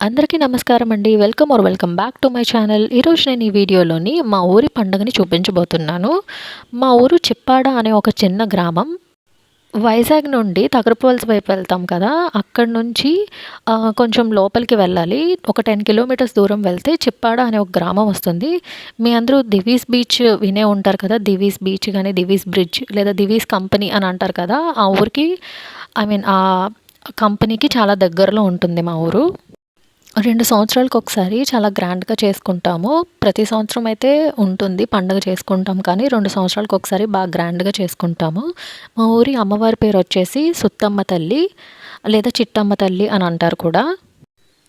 అందరికీ నమస్కారం అండి. Welcome or welcome back to my channel. ఈరోజు నేను ఈ వీడియోలోని మా ఊరి పండుగని చూపించబోతున్నాను. మా ఊరు చిప్పాడ అనే ఒక చిన్న గ్రామం. వైజాగ్ నుండి తగరపోల్స్ వైపు వెళ్తాం కదా. అక్కడ నుంచి కొంచెం లోపలికి వెళ్ళాలి. ఒక టెన్ కిలోమీటర్స్ దూరం వెళ్తే చిప్పాడ అనే ఒక గ్రామం వస్తుంది. మీ అందరూ దివీస్ బీచ్ వినే ఉంటారు కదా. దివీస్ బీచ్ కానీ దివీస్ బ్రిడ్జ్ లేదా దివీస్ కంపెనీ అని అంటారు కదా. ఆ ఊరికి ఐ మీన్ ఆ కంపెనీకి చాలా దగ్గరలో ఉంటుంది మా ఊరు. రెండు సంవత్సరాలకు ఒకసారి చాలా గ్రాండ్గా చేసుకుంటాము. ప్రతి సంవత్సరం అయితే ఉంటుంది పండగ చేసుకుంటాం కానీ రెండు సంవత్సరాలకు ఒకసారి బాగా గ్రాండ్గా చేసుకుంటాము. మా ఊరి అమ్మవారి పేరు వచ్చేసి సుత్తమ్మ తల్లి లేదా చిట్టమ్మ తల్లి అని అంటారు కూడా.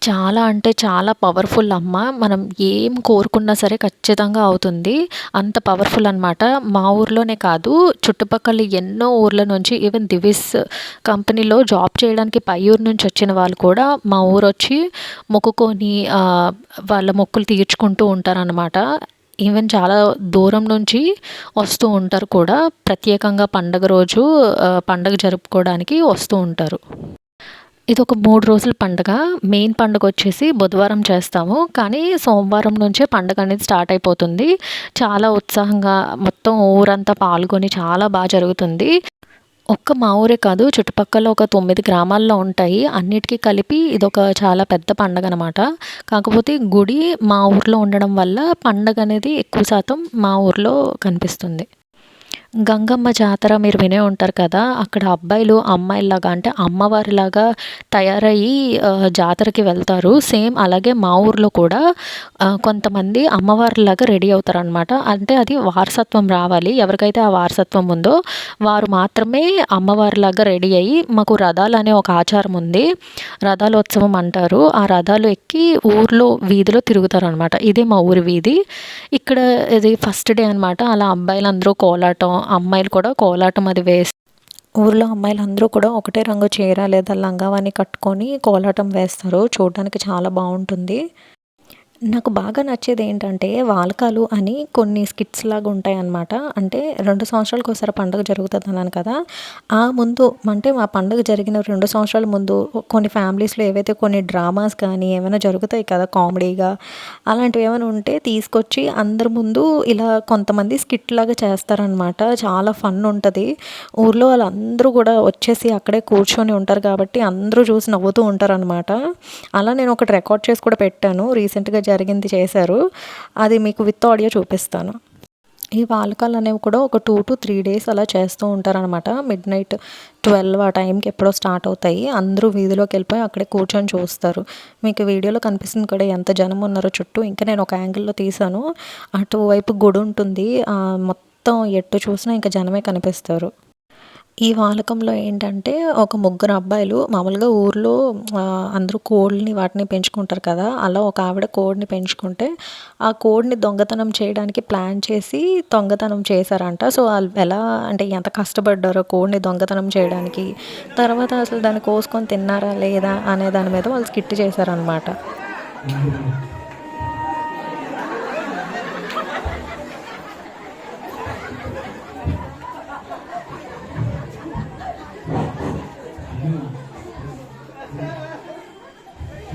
చాలా అంటే చాలా పవర్ఫుల్ అమ్మ. మనం ఏం కోరుకున్నా సరే ఖచ్చితంగా అవుతుంది. అంత పవర్ఫుల్ అనమాట మా ఊర్లోనే కాదు చుట్టుపక్కల ఎన్నో ఊర్ల నుంచి ఈవెన్ దివిస్ కంపెనీలో జాబ్ చేయడానికి పై ఊరు నుంచి వచ్చిన వాళ్ళు కూడా మా ఊరు వచ్చి మొక్కుకొని వాళ్ళ మొక్కులు తీర్చుకుంటూ ఉంటారనమాట ఈవెన్ చాలా దూరం నుంచి వస్తూ ఉంటారు కూడా. ప్రత్యేకంగా పండగ రోజు పండగ జరుపుకోవడానికి వస్తూ ఉంటారు. ఇది ఒక మూడు రోజుల పండుగ. మెయిన్ పండుగ వచ్చేసి బుధవారం చేస్తాము. కానీ సోమవారం నుంచే పండుగ అనేది స్టార్ట్ అయిపోతుంది. చాలా ఉత్సాహంగా మొత్తం ఊరంతా పాల్గొని చాలా బాగా జరుగుతుంది. ఒక్క మా ఊరే కాదు చుట్టుపక్కల ఒక తొమ్మిది గ్రామాల్లో ఉంటాయి. అన్నిటికీ కలిపి ఇదొక చాలా పెద్ద పండగ అనమాట కాకపోతే గుడి మా ఊర్లో ఉండడం వల్ల పండగ అనేది ఎక్కువ శాతం మా ఊర్లో కనిపిస్తుంది. గంగమ్మ జాతర మీరు వినే ఉంటారు కదా అక్కడ అబ్బాయిలు అమ్మాయిలాగా అంటే అమ్మవారిలాగా తయారయ్యి జాతరకి వెళ్తారు. సేమ్ అలాగే మా ఊర్లో కూడా కొంతమంది అమ్మవారిలాగా రెడీ అవుతారు అనమాట అంటే అది వారసత్వం రావాలి. ఎవరికైతే ఆ వారసత్వం ఉందో వారు మాత్రమే అమ్మవారిలాగా రెడీ అయ్యి మాకు రథాలు అనే ఒక ఆచారం ఉంది. రథాలోత్సవం అంటారు. ఆ రథాలు ఎక్కి ఊర్లో వీధిలో తిరుగుతారు అనమాట ఇదే మా ఊరి వీధి. ఇక్కడ ఇది ఫస్ట్ డే అనమాట అలా అబ్బాయిలు అందరూ కోలాటం అమ్మాయిలు కూడా కోలాటం అది వేసి ఊర్లో అమ్మాయిలు అందరూ కూడా ఒకటే రంగు చీర లేదా లంగావాణి కట్టుకొని కోలాటం వేస్తారు. చూడడానికి చాలా బాగుంటుంది. నాకు బాగా నచ్చేది ఏంటంటే వాలకాలు అని కొన్ని స్కిట్స్ లాగా ఉంటాయి అన్నమాట అంటే రెండు సంవత్సరాలకు ఒకసారి పండుగ జరుగుతుంది అన్నాను కదా. ఆ ముందు అంటే మా పండుగ జరిగిన రెండు సంవత్సరాల ముందు కొన్ని ఫ్యామిలీస్లో ఏవైతే కొన్ని డ్రామాస్ కానీ ఏమైనా జరుగుతాయి కదా కామెడీగా అలాంటివి ఏమైనా ఉంటే తీసుకొచ్చి అందరి ముందు ఇలా కొంతమంది స్కిట్ లాగా చేస్తారనమాట చాలా ఫన్ ఉంటుంది. ఊర్లో వాళ్ళందరూ కూడా వచ్చేసి అక్కడే కూర్చొని ఉంటారు కాబట్టి అందరూ చూసి నవ్వుతూ ఉంటారనమాట అలా నేను ఒకటి రికార్డ్ చేసి కూడా పెట్టాను. రీసెంట్గా జరిగింది చేశారు. అది మీకు విత్ ఆడియో చూపిస్తాను. ఈ వాలకాలు అనేవి కూడా ఒక టూ టు త్రీ డేస్ అలా చేస్తూ ఉంటారనమాట మిడ్ నైట్ ట్వెల్వ్ ఆ టైంకి ఎప్పుడో స్టార్ట్ అవుతాయి. అందరూ వీధిలోకి వెళ్ళిపోయి అక్కడే కూర్చొని చూస్తారు. మీకు వీడియోలో కనిపిస్తుంది కూడా ఎంత జనం ఉన్నారో చుట్టూ. ఇంకా నేను ఒక యాంగిల్లో తీసాను అటువైపు గుడి ఉంటుంది. ఆ మొత్తం ఎటు చూసినా ఇంకా జనమే కనిపిస్తారు. ఈ వాలకంలో ఏంటంటే ఒక ముగ్గురు అబ్బాయిలు మామూలుగా ఊర్లో అందరూ కోళ్ళని వాటిని పెంచుకుంటారు కదా అలా ఒక ఆవిడ కోడిని పెంచుకుంటే ఆ కోడిని దొంగతనం చేయడానికి ప్లాన్ చేసి దొంగతనం చేశారంట. సో వాళ్ళు ఎలా అంటే ఎంత కష్టపడ్డారో కోడిని దొంగతనం చేయడానికి. తర్వాత అసలు దాన్ని కోసుకొని తిన్నారా లేదా అనే దాని మీద వాళ్ళు స్కిట్ చేశారనమాట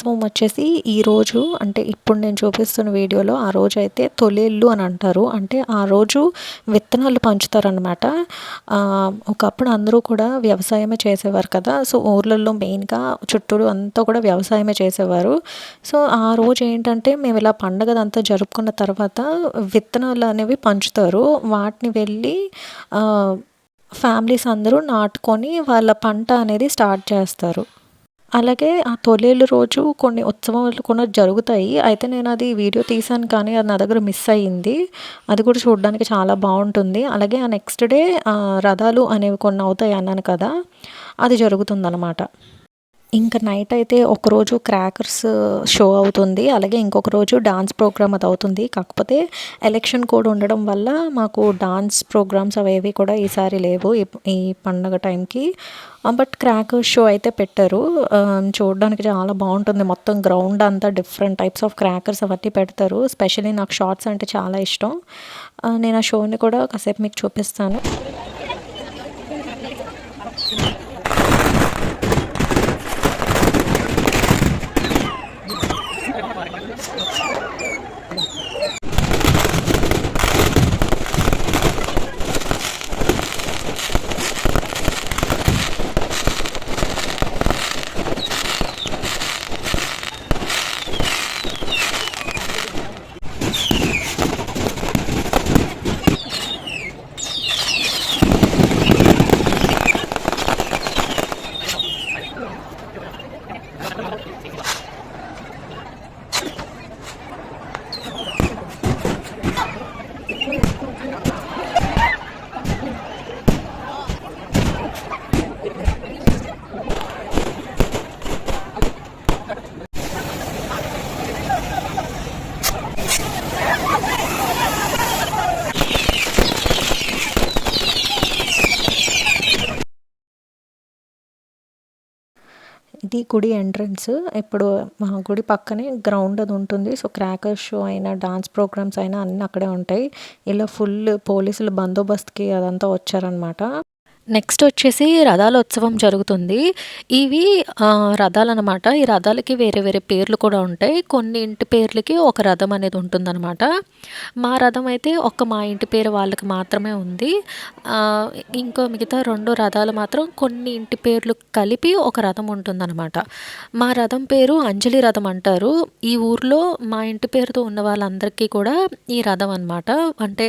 ఉత్సవం వచ్చేసి ఈ రోజు అంటే ఇప్పుడు నేను చూపిస్తున్న వీడియోలో ఆ రోజు అయితే తొలేళ్ళు అని అంటారు. అంటే ఆ రోజు విత్తనాలు పంచుతారనమాట ఒకప్పుడు అందరూ కూడా వ్యవసాయమే చేసేవారు కదా. సో ఊర్లలో మెయిన్గా చుట్టూరు అంతా కూడా వ్యవసాయమే చేసేవారు. సో ఆ రోజు ఏంటంటే మేము ఇలా పండగదంతా జరుపుకున్న తర్వాత విత్తనాలు అనేవి పంచుతారు. వాటిని వెళ్ళి ఫ్యామిలీస్ అందరూ నాటుకొని వాళ్ళ పంట అనేది స్టార్ట్ చేస్తారు. అలాగే ఆ తొలేలు రోజు కొన్ని ఉత్సవాలు కూడా జరుగుతాయి. అయితే నేను అది వీడియో తీసాను కానీ అది నా దగ్గర మిస్ అయ్యింది. అది కూడా చూడడానికి చాలా బాగుంటుంది. అలాగే ఆ నెక్స్ట్ డే రథాలు అనేవి కొన్ని అవుతాయి అన్నాను కదా అది జరుగుతుందన్నమాట. ఇంకా నైట్ అయితే ఒకరోజు క్రాకర్స్ షో అవుతుంది. అలాగే ఇంకొక రోజు డాన్స్ ప్రోగ్రామ్ అది అవుతుంది. కాకపోతే ఎలక్షన్ కోడ్ ఉండడం వల్ల మాకు డాన్స్ ప్రోగ్రామ్స్ అవేవి కూడా ఈసారి లేవు. ఈ- ఈ పండగ టైంకి బట్ క్రాకర్స్ షో అయితే పెట్టారు. చూడడానికి చాలా బాగుంటుంది. మొత్తం గ్రౌండ్ అంతా డిఫరెంట్ టైప్స్ ఆఫ్ క్రాకర్స్ అవన్నీ పెడతారు. స్పెషల్లీ నాకు షార్ట్స్ అంటే చాలా ఇష్టం. నేను ఆ షోని కూడా కాసేపు మీకు చూపిస్తాను. ఇది గుడి ఎంట్రన్స్ ఇప్పుడు మా గుడి పక్కనే గ్రౌండ్ అది ఉంటుంది. సో క్రాకర్ షో అయినా డాన్స్ ప్రోగ్రామ్స్ అయినా అన్నీ అక్కడే ఉంటాయి. ఇలా ఫుల్ పోలీసులు బందోబస్తుకి అదంతా వచ్చారనమాట నెక్స్ట్ వచ్చేసి రథాల ఉత్సవం జరుగుతుంది. ఇవి రథాలు అనమాట ఈ రథాలకి వేరే వేరే పేర్లు కూడా ఉంటాయి. కొన్ని ఇంటి పేర్లకి ఒక రథం అనేది ఉంటుందన్నమాట మా రథం అయితే ఒక్క మా ఇంటి పేరు వాళ్ళకి మాత్రమే ఉంది. ఇంకో మిగతా రెండు రథాలు మాత్రం కొన్ని ఇంటి పేర్లు కలిపి ఒక రథం ఉంటుందన్నమాట మా రథం పేరు అంజలి రథం అంటారు. ఈ ఊర్లో మా ఇంటి పేరుతో ఉన్న వాళ్ళందరికీ కూడా ఈ రథం అనమాట అంటే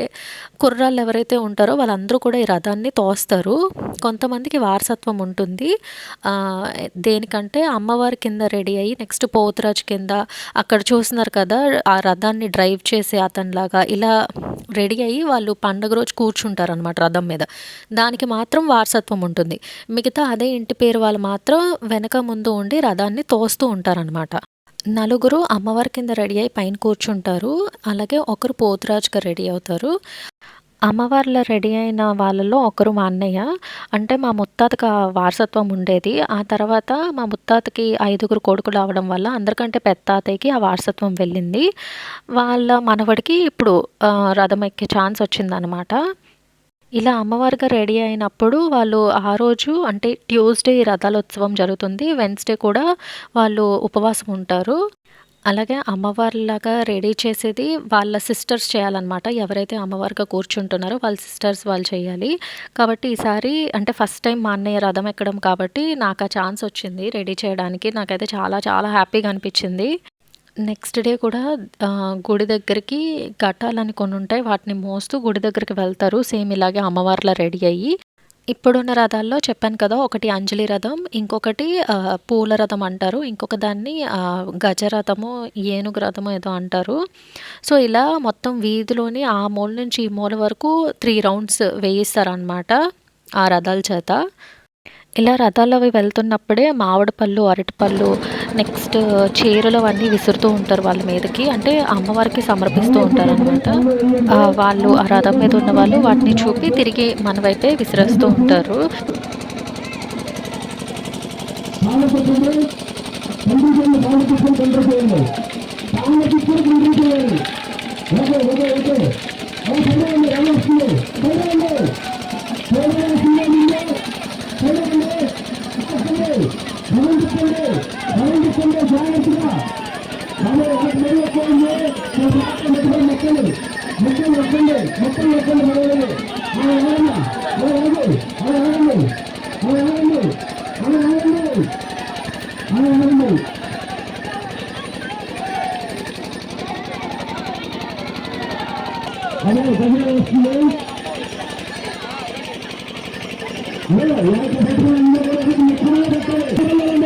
కుర్రాళ్ళు ఎవరైతే ఉంటారో వాళ్ళందరూ కూడా ఈ రథాన్ని తోస్తారు. కొంతమందికి వారసత్వం ఉంటుంది. దేనికంటే అమ్మవారి కింద రెడీ అయ్యి నెక్స్ట్ పోతురాజు కింద అక్కడ చూస్తున్నారు కదా ఆ రథాన్ని డ్రైవ్ చేసే అతనిలాగా ఇలా రెడీ అయ్యి వాళ్ళు పండగ రోజు కూర్చుంటారు అనమాట రథం మీద. దానికి మాత్రం వారసత్వం ఉంటుంది. మిగతా అదే ఇంటి పేరు వాళ్ళు మాత్రం వెనక ముందు ఉండి రథాన్ని తోస్తూ ఉంటారనమాట నలుగురు అమ్మవారి కింద రెడీ అయి పైన కూర్చుంటారు. అలాగే ఒకరు పోతురాజుగా రెడీ అవుతారు. అమ్మవార్ల రెడీ అయిన వాళ్ళలో ఒకరు మా అన్నయ్య. అంటే మా ముత్తాతకి ఆ వారసత్వం ఉండేది. ఆ తర్వాత మా ముత్తాతకి ఐదుగురు కొడుకులు అవడం వల్ల అందరికంటే పెద్ద తాతయ్యకి ఆ వారసత్వం వెళ్ళింది. వాళ్ళ మనవడికి ఇప్పుడు రథం ఎక్కే ఛాన్స్ వచ్చిందనమాట ఇలా అమ్మవారిగా రెడీ అయినప్పుడు వాళ్ళు ఆ రోజు అంటే ట్యూస్డే రథాలోత్సవం జరుగుతుంది. వెన్స్డే కూడా వాళ్ళు ఉపవాసం ఉంటారు. అలాగే అమ్మవారిలాగా రెడీ చేసేది వాళ్ళ సిస్టర్స్ చేయాలన్నమాట. ఎవరైతే అమ్మవారిగా కూర్చుంటున్నారో వాళ్ళ సిస్టర్స్ వాళ్ళు చేయాలి. కాబట్టి ఈసారి అంటే ఫస్ట్ టైం మా అన్నయ్య రథం ఎక్కడం కాబట్టి నాకు ఆ ఛాన్స్ వచ్చింది రెడీ చేయడానికి. నాకైతే చాలా చాలా హ్యాపీగా అనిపించింది. నెక్స్ట్ డే కూడా గుడి దగ్గరికి ఘటాలని కొన్ని ఉంటాయి. వాటిని మోస్తూ గుడి దగ్గరికి వెళ్తారు. సేమ్ ఇలాగే అమ్మవార్ల రెడీ అయ్యి ఇప్పుడున్న రథాల్లో చెప్పాను కదా ఒకటి అంజలి రథం ఇంకొకటి పూల రథం అంటారు. ఇంకొక దాన్ని గజరథము గజ రథము ఏనుగు రథము ఏదో అంటారు. సో ఇలా మొత్తం వీధిలోని ఆ మూల నుంచి ఈ మూల వరకు త్రీ రౌండ్స్ వేయిస్తారనమాట ఆ రథాల చేత. ఇలా రథాలు అవి వెళ్తున్నప్పుడే మామిడి పళ్ళు అరటిపళ్ళు నెక్స్ట్ చీరలు అవన్నీ విసురుతూ ఉంటారు వాళ్ళ మీదకి. అంటే అమ్మవారికి సమర్పిస్తూ ఉంటారు అనమాట వాళ్ళు ఆ రథం మీద ఉన్న వాళ్ళు వాటిని చూపి తిరిగి మన వైపే విసిరేస్తూ ఉంటారు. ಮಕ್ಕಳಿಗೆ ಮಕ್ಕಳು ಮಕ್ಕಳು ಮಕ್ಕಳು ಮಕ್ಕಳು ಮಕ್ಕಳು ಮನೆಯಲ್ಲಿ அதனால தமிழகம் இல்லை எனக்கு பெற்றோர் இந்த உலகத்தில்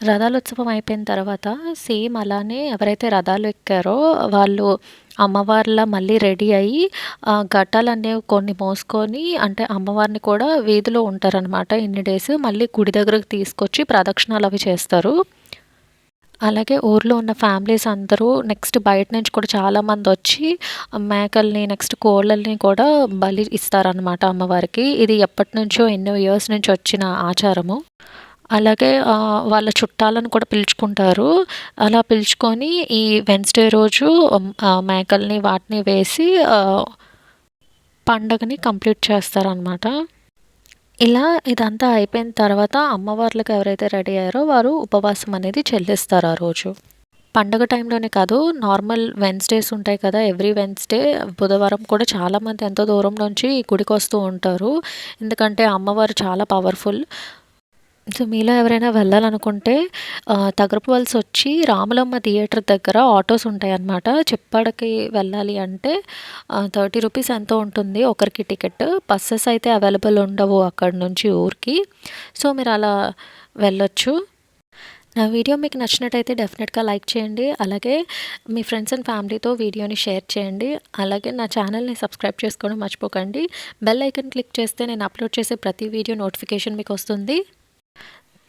రథాలోత్సవం అయిపోయిన తర్వాత సేమ్ అలానే ఎవరైతే రథాలు ఎక్కారో వాళ్ళు అమ్మవారిలా మళ్ళీ రెడీ అయ్యి ఘట్టాలనేవి కొన్ని మోసుకొని అంటే అమ్మవారిని కూడా వీధిలో ఉంటారనమాట ఇన్ని డేస్. మళ్ళీ గుడి దగ్గరకు తీసుకొచ్చి ప్రదక్షిణాలు అవి చేస్తారు. అలాగే ఊర్లో ఉన్న ఫ్యామిలీస్ అందరూ నెక్స్ట్ బయట నుంచి కూడా చాలామంది వచ్చి మేకల్ని నెక్స్ట్ కోళ్ళని కూడా బలి ఇస్తారనమాట అమ్మవారికి. ఇది ఎప్పటి నుంచో ఎన్నో ఇయర్స్ నుంచి వచ్చిన ఆచారము. అలాగే వాళ్ళ చుట్టాలను కూడా పిలుచుకుంటారు. అలా పిలుచుకొని ఈ వెన్స్డే రోజు మేకల్ని వాటిని వేసి పండగని కంప్లీట్ చేస్తారనమాట ఇలా ఇదంతా అయిపోయిన తర్వాత అమ్మవార్లకు ఎవరైతే రెడీ అయ్యారో వారు ఉపవాసం అనేది చెల్లిస్తారు ఆ రోజు. పండగ టైంలోనే కాదు నార్మల్ వెన్స్డేస్ ఉంటాయి కదా ఎవ్రీ వెన్స్డే బుధవారం కూడా చాలామంది ఎంతో దూరం నుంచి గుడికి వస్తూ ఉంటారు. ఎందుకంటే అమ్మవారు చాలా పవర్ఫుల్ సో మీలో ఎవరైనా వెళ్ళాలనుకుంటే తగరపు వలస వచ్చి రాములమ్మ థియేటర్ దగ్గర ఆటోస్ ఉంటాయన్నమాట. చెప్పాడకి వెళ్ళాలి అంటే థర్టీ రూపీస్ ఎంతో ఉంటుంది ఒకరికి టికెట్. బస్సెస్ అయితే అవైలబుల్ ఉండవు అక్కడ నుంచి ఊరికి. సో మీరు అలా వెళ్ళొచ్చు. నా వీడియో మీకు నచ్చినట్టయితే డెఫినెట్గా లైక్ చేయండి. అలాగే మీ ఫ్రెండ్స్ అండ్ ఫ్యామిలీతో వీడియోని షేర్ చేయండి. అలాగే నా ఛానల్ని సబ్స్క్రైబ్ చేసుకోవడం మర్చిపోకండి. బెల్ ఐకన్ క్లిక్ చేస్తే నేను అప్లోడ్ చేసే ప్రతి వీడియో నోటిఫికేషన్ మీకు వస్తుంది.